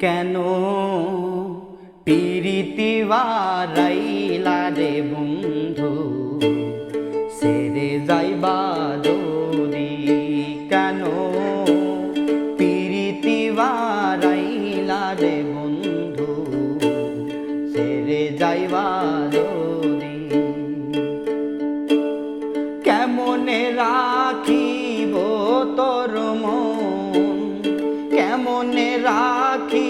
কেন? পিরিতি বারাইলা রে বন্ধু, সেরে যাইবা যদি কেন? পিরিতি বারাইলা রে বন্ধু, সেরে যাইবা যদি কেমনে রাখিব তোর মন? কেমনে রাখিব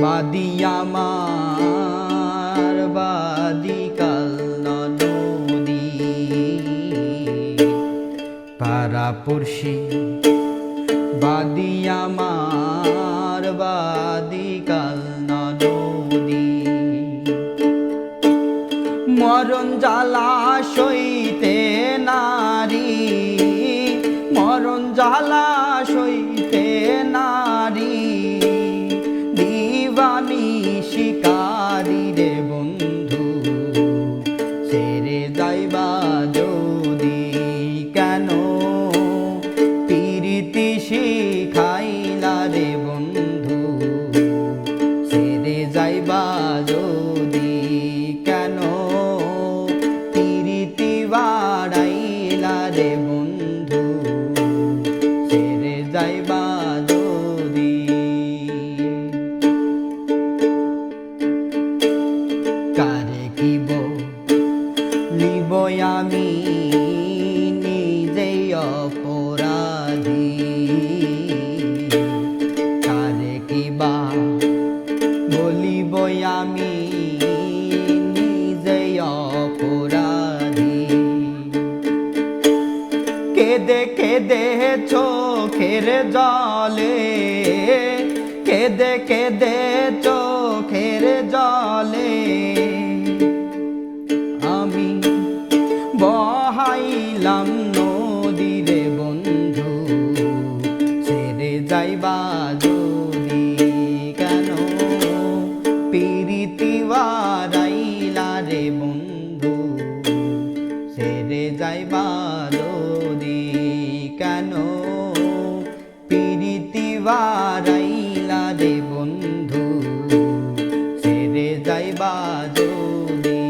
বাদি আমার, বাদি কাল নদী পাড়া পড়শি বাদি আমার নদী মরণ জ্বালা সইতে নারী, মরণ জ্বালা দিবানি শিকারি রে অপরাধী কারে কিবা বলিব আমি, নিজেই অপরাধী। কেদে কেদে চোখের জলে, কেদে কেদে চোখের জলে। বন্ধু ছেড়ে যাইবা যদি কেন? পিরিতি বারাইলা রে বন্ধু ছেড়ে যাইবা যদি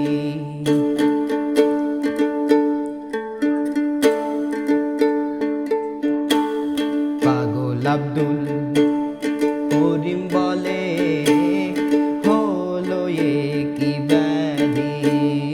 পাগল আব্দুল করিম me.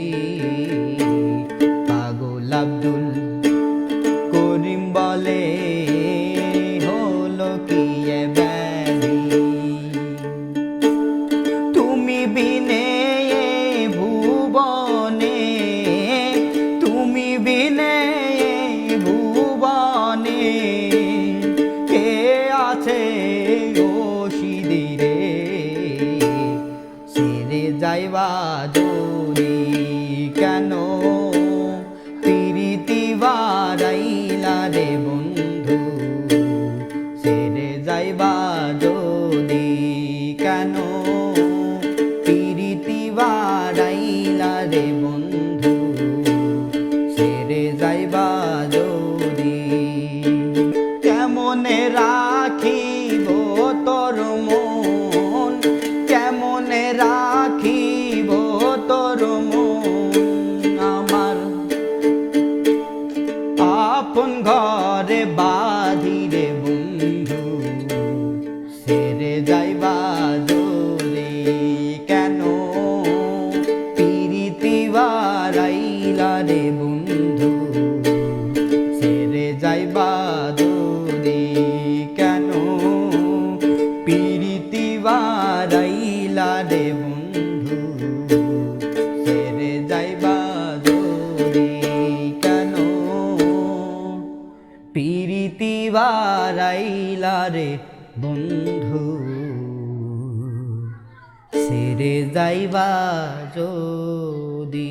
যাইবা দূরে যাইবা যদি।